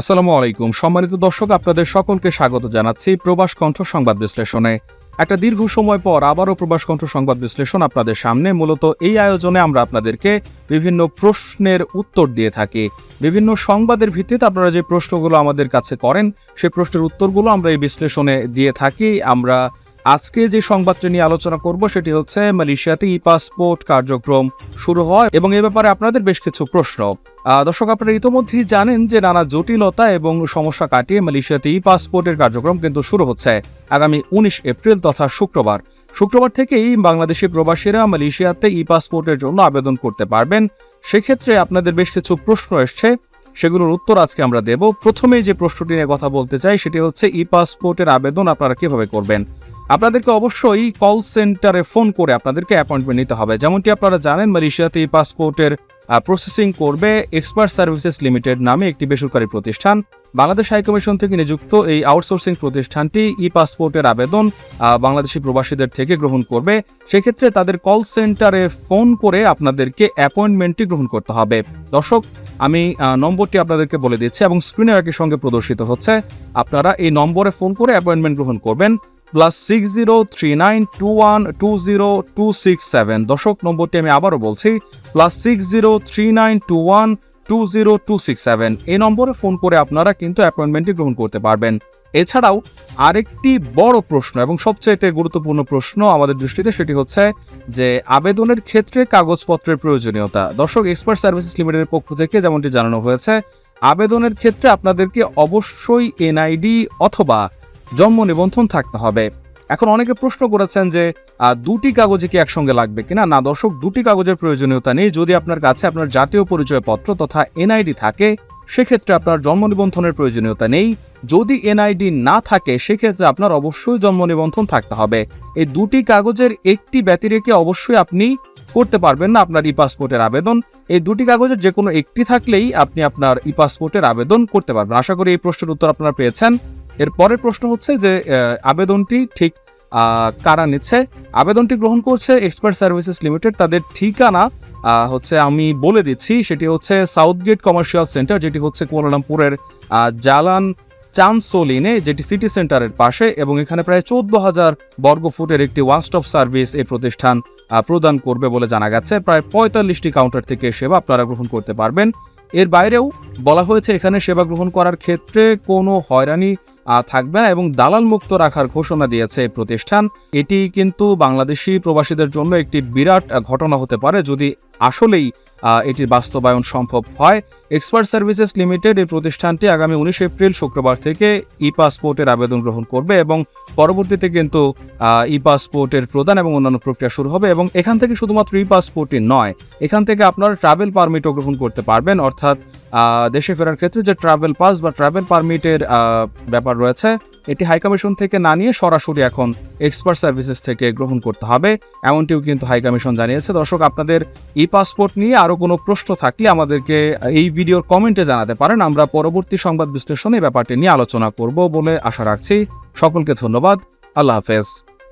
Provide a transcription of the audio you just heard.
আসসালামু আলাইকুম। সম্মানিত দর্শক, আপনাদের সকলকে স্বাগত জানাচ্ছি প্রবাস কণ্ঠ সংবাদ বিশ্লেষণে। একটা দীর্ঘ সময় পর আবারও প্রবাস কণ্ঠ সংবাদ বিশ্লেষণ আপনাদের সামনে। মূলত এই আয়োজনে আমরা আপনাদেরকে বিভিন্ন প্রশ্নের উত্তর দিয়ে থাকি। বিভিন্ন সংবাদের ভিত্তিতে আপনারা যে প্রশ্নগুলো আমাদের কাছে করেন সেই প্রশ্নের উত্তরগুলো আমরা এই বিশ্লেষণে দিয়ে থাকি। আমরা আজকে যে সংবাদটি নিয়ে আলোচনা করব সেটি হচ্ছে মালয়েশিয়াতে ই পাসপোর্ট কার্যক্রম শুরু হয় এবং এ ব্যাপারে আপনাদের বেশ কিছু প্রশ্ন। দর্শক, আপনারা ইতোমধ্যেই জানেন যে নানা জটিলতা এবং সমস্যা কাটিয়ে মালয়েশিয়াতে ই পাসপোর্টের কার্যক্রম কিন্তু শুরু হচ্ছে আগামী উনিশ এপ্রিল তথা শুক্রবার। শুক্রবার থেকেই বাংলাদেশি প্রবাসীরা মালয়েশিয়াতে ই পাসপোর্টের জন্য আবেদন করতে পারবেন। সেক্ষেত্রে আপনাদের বেশ কিছু প্রশ্ন এসছে, সেগুলোর উত্তর আজকে আমরা দেব। প্রথমেই যে প্রশ্নটি নিয়ে কথা বলতে চাই সেটি হচ্ছে, ই পাসপোর্টের আবেদন আপনারা কীভাবে করবেন? আপনাদেরকে অবশ্যই কল সেন্টারে ফোন করে আপনাদেরকে অ্যাপয়েন্টমেন্ট নিতে হবে। যেমনটি আপনারা জানেন, মালয়েশিয়াতে পাসপোর্টের প্রসেসিং করবে এক্সপার্ট সার্ভিসেস লিমিটেড নামে একটি বেসরকারি প্রতিষ্ঠান। বাংলাদেশ হাইকমিশন থেকে নিযুক্ত এই আউটসোর্সিং প্রতিষ্ঠানটি ই পাসপোর্টের আবেদন বাংলাদেশি প্রবাসীদের থেকে গ্রহণ করবে। সেক্ষেত্রে তাদের কল সেন্টারে ফোন করে আপনাদেরকে অ্যাপয়েন্টমেন্টটি গ্রহণ করতে হবে। দর্শক, আমি নম্বরটি আপনাদেরকে বলে দিচ্ছি এবং স্ক্রিনে একই সঙ্গে প্রদর্শিত হচ্ছে। আপনারা এই নম্বরে ফোন করে অ্যাপয়েন্টমেন্ট গ্রহণ করবেন। Plus six zero three nine two one two zero two six seven দর্শক, নম্বরটি আমি আবারও বলছি plus six zero three nine two one two zero two six seven এই নম্বরে ফোন করে আপনারা কিন্তু অ্যাপয়েন্টমেন্টটি গ্রহণ করতে পারবেন। এছাড়াও আরেকটি বড় প্রশ্ন এবং সবচাইতে গুরুত্বপূর্ণ প্রশ্ন আমাদের দৃষ্টিতে সেটি হচ্ছে যে, আবেদনের ক্ষেত্রে কাগজপত্রের প্রয়োজনীয়তা। দর্শক, এক্সপার্ট সার্ভিসেস লিমিটেডের পক্ষ থেকে যেমনটি জানানো হয়েছে, আবেদনের ক্ষেত্রে আপনাদেরকে অবশ্যই এনআইডি অথবা জন্ম নিবন্ধন থাকতে হবে। এখন অনেকে প্রশ্ন করেছেন যে দুটি কাগজে কি একসঙ্গে লাগবে কিনা? না দর্শক, দুটি কাগজের প্রয়োজনীয়তা নেই। যদি আপনার কাছে আপনার জাতীয় পরিচয়পত্র তথা এনআইডি থাকে, সেক্ষেত্রে আপনার জন্ম নিবন্ধনের প্রয়োজনীয়তা নেই। যদি এনআইডি না থাকে, সেক্ষেত্রে আপনার অবশ্যই জন্ম নিবন্ধন থাকতে হবে। এই দুটি কাগজের একটি ব্যতিরেকে অবশ্যই আপনি করতে পারবেন না আপনার ই পাসপোর্টের আবেদন। এই দুটি কাগজের যে কোনো একটি থাকলেই আপনি আপনার ই পাসপোর্টের আবেদন করতে পারবেন। আশা করি এই প্রশ্নের উত্তর আপনারা পেয়েছেন। এর পরের প্রশ্ন হচ্ছে যে আবেদনটি ঠিক কারা নিচ্ছে? আবেদনটি গ্রহণ করছে এক্সপার্ট সার্ভিসেস লিমিটেড তাদের ঠিকানা হচ্ছে আমি বলে দিচ্ছি, সেটি হচ্ছে সাউথগেট কমার্শিয়াল সেন্টার যেটি হচ্ছে কুয়ালালামপুরের জালান চানসোলিনে যেটি সিটি সেন্টারের পাশে, এবং এখানে প্রায় চোদ্দ হাজার বর্গফুটের একটি ওয়ান স্টপ সার্ভিস এই প্রতিষ্ঠান প্রদান করবে বলে জানা গেছে। প্রায় পঁয়তাল্লিশটি কাউন্টার থেকে সেবা আপনারা গ্রহণ করতে পারবেন। এর বাইরেও বলা হয়েছে, এখানে সেবা গ্রহণ করার ক্ষেত্রে কোনো হয়রানি থাকবে না এবং দালাল মুক্ত রাখার ঘোষণা দিয়েছে এই প্রতিষ্ঠান। এটি কিন্তু বাংলাদেশি প্রবাসীদের জন্য একটি বিরাট ঘটনা হতে পারে যদি আসলেই এটির বাস্তবায়ন সম্ভব হয়। এক্সপার্ট সার্ভিসেস লিমিটেড এই প্রতিষ্ঠানটি আগামী উনিশ এপ্রিল শুক্রবার থেকে ই পাসপোর্টের আবেদন গ্রহণ করবে এবং পরবর্তীতে কিন্তু ই পাসপোর্টের প্রদান এবং অন্যান্য প্রক্রিয়া শুরু হবে এবং এখান থেকে শুধুমাত্র ই পাসপোর্টই নয়, এখান থেকে আপনারা ট্রাভেল পারমিটও গ্রহণ করতে পারবেন। অর্থাৎ দেশে ফেরার ক্ষেত্রে যে ট্রাভেল পাস বা ট্রাভেল পারমিটের ব্যাপার রয়েছে, এটি হাইকমিশন থেকে না নিয়ে সরাসরি এখন এক্সপার্ট সার্ভিসেস থেকে গ্রহণ করতে হবে। এমনটিও কিন্তু হাইকমিশন জানিয়েছে। দর্শক, আপনাদের ই পাসপোর্ট নিয়ে আরও কোনো প্রশ্ন থাকলে আমাদেরকে এই ভিডিওর কমেন্টে জানাতে পারেন। আমরা পরবর্তী সংবাদ বিশ্লেষণে ব্যাপারটি নিয়ে আলোচনা করব বলে আশা রাখছি। সকলকে ধন্যবাদ। আল্লাহ হাফেজ।